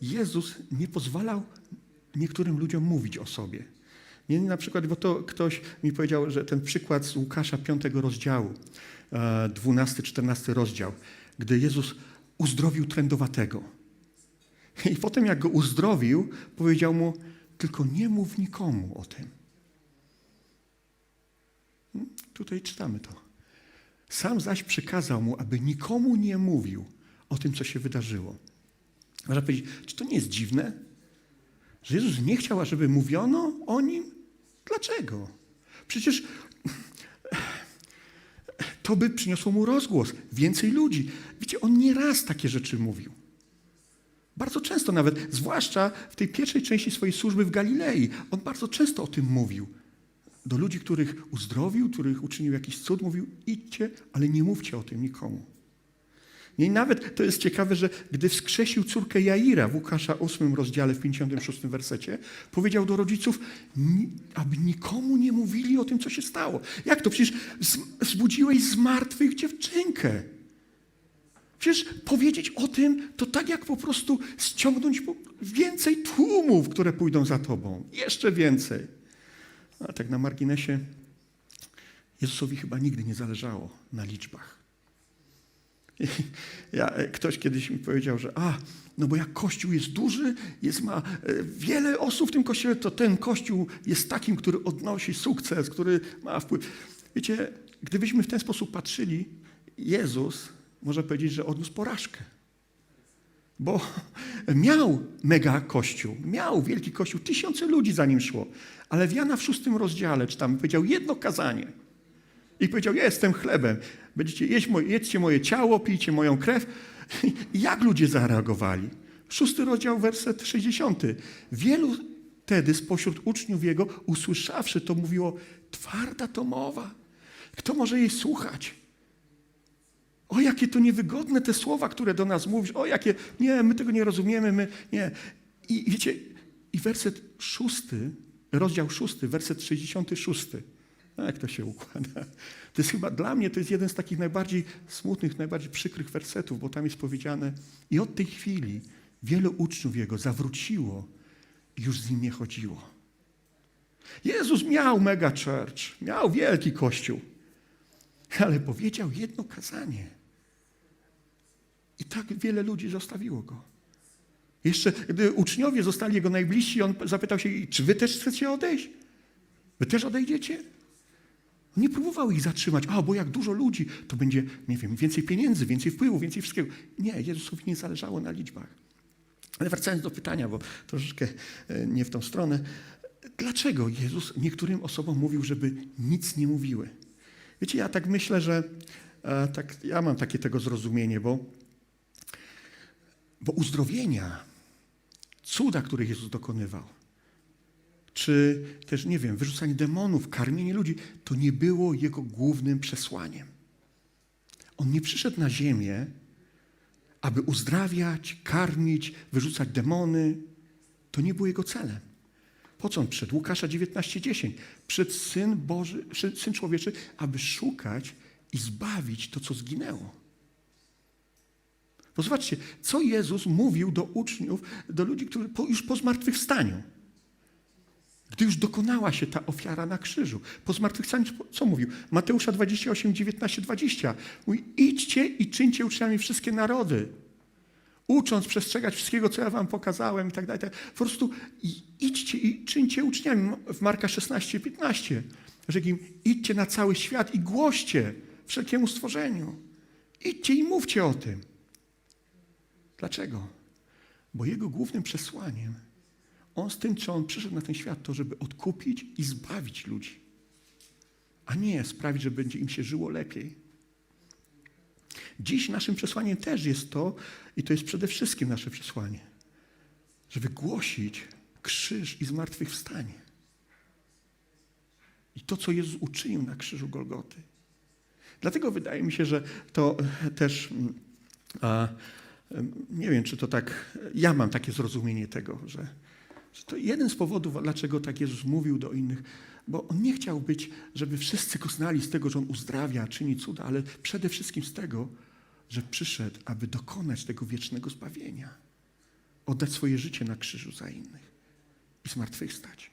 Jezus nie pozwalał niektórym ludziom mówić o sobie. Nie, na przykład, bo to ktoś mi powiedział, że ten przykład z Łukasza 5 rozdziału, 12-14 rozdział, gdy Jezus uzdrowił trędowatego. I potem jak go uzdrowił, powiedział mu, tylko nie mów nikomu o tym. Hmm, Tutaj czytamy to. Sam zaś przykazał mu, aby nikomu nie mówił o tym, co się wydarzyło. Można powiedzieć, czy to nie jest dziwne? Że Jezus nie chciał, żeby mówiono o nim? Dlaczego? Przecież to by przyniosło mu rozgłos, więcej ludzi. Wiecie, on nie raz takie rzeczy mówił. Bardzo często nawet, zwłaszcza w tej pierwszej części swojej służby w Galilei, on bardzo często o tym mówił. Do ludzi, których uzdrowił, których uczynił jakiś cud, mówił: idźcie, ale nie mówcie o tym nikomu. I nawet to jest ciekawe, że gdy wskrzesił córkę Jaira w Łukasza 8 rozdziale w 56 wersecie, powiedział do rodziców, "Ni- aby nikomu nie mówili o tym, co się stało. Jak to? Przecież zbudziłeś z martwych dziewczynkę. Przecież powiedzieć o tym to tak jak po prostu ściągnąć więcej tłumów, które pójdą za tobą. Jeszcze więcej. A tak na marginesie, Jezusowi chyba nigdy nie zależało na liczbach. Ja, e, ktoś kiedyś mi powiedział, że a, no bo jak kościół jest duży, jest, ma e, wiele osób w tym kościele, to ten kościół jest takim, który odnosi sukces, który ma wpływ. Wiecie, gdybyśmy w ten sposób patrzyli, Jezus, można powiedzieć, że odniósł porażkę. Bo miał mega kościół, miał wielki kościół, tysiące ludzi za nim szło. Ale w Jana w szóstym rozdziale, czy tam powiedział jedno kazanie. I powiedział, ja jestem chlebem. Będziecie jeść moje, jedzcie moje ciało, pijcie moją krew. I jak ludzie zareagowali? Szósty rozdział, werset 60. Wielu wtedy spośród uczniów jego, usłyszawszy to, mówiło, twarda to mowa. Kto może jej słuchać? O, jakie to niewygodne te słowa, które do nas mówisz. O, jakie, nie, my tego nie rozumiemy, my, nie. I, wiecie, i werset szósty, rozdział szósty, werset 66. No, jak to się układa? To jest chyba dla mnie, to jest jeden z takich najbardziej smutnych, najbardziej przykrych wersetów, bo tam jest powiedziane i od tej chwili wielu uczniów Jego zawróciło i już z Nim nie chodziło. Jezus miał mega church, miał wielki kościół, ale powiedział jedno kazanie. I tak wiele ludzi zostawiło Go. Jeszcze gdy uczniowie zostali Jego najbliżsi, On zapytał się, czy Wy też chcecie odejść? Wy też odejdziecie? Nie próbował ich zatrzymać, a bo jak dużo ludzi, to będzie, nie wiem, więcej pieniędzy, więcej wpływu, więcej wszystkiego. Nie, Jezusowi nie zależało na liczbach. Ale wracając do pytania, bo troszeczkę e, nie w tą stronę. Dlaczego Jezus niektórym osobom mówił, żeby nic nie mówiły? Wiecie, ja tak myślę, że e, tak, ja mam takie tego zrozumienie, bo, bo uzdrowienia, cuda, których Jezus dokonywał, czy też, nie wiem, wyrzucanie demonów, karmienie ludzi, to nie było jego głównym przesłaniem. On nie przyszedł na ziemię, aby uzdrawiać, karmić, wyrzucać demony. To nie było jego celem. Po co on przyszedł? Łukasza 19:10. Przed syn Boży, syn człowieczy, aby szukać i zbawić to, co zginęło. Bo zobaczcie, co Jezus mówił do uczniów, do ludzi, którzy po, już po zmartwychwstaniu. Gdy już dokonała się ta ofiara na krzyżu. Po zmartwychwstaniu co mówił? Mateusza 28, 19, 20. Mówi, idźcie i czyńcie uczniami wszystkie narody. Ucząc przestrzegać wszystkiego, co ja wam pokazałem i tak dalej. Po prostu idźcie i czyńcie uczniami. W Marka 16, 15. Rzekł im, idźcie na cały świat i głoście wszelkiemu stworzeniu. Idźcie i mówcie o tym. Dlaczego? Bo jego głównym przesłaniem on z tym, co on przyszedł na ten świat, to żeby odkupić i zbawić ludzi, a nie sprawić, że będzie im się żyło lepiej. Dziś naszym przesłaniem też jest to, i to jest przede wszystkim nasze przesłanie, żeby głosić krzyż i zmartwychwstanie. I to, co Jezus uczynił na krzyżu Golgoty. Dlatego wydaje mi się, że to też, mm, a, em, nie wiem, czy to tak, ja mam takie zrozumienie tego, że to jeden z powodów, dlaczego tak Jezus mówił do innych, bo On nie chciał być, żeby wszyscy go znali z tego, że On uzdrawia, czyni cuda, ale przede wszystkim z tego, że przyszedł, aby dokonać tego wiecznego zbawienia. oddać swoje życie na krzyżu za innych i zmartwychwstać.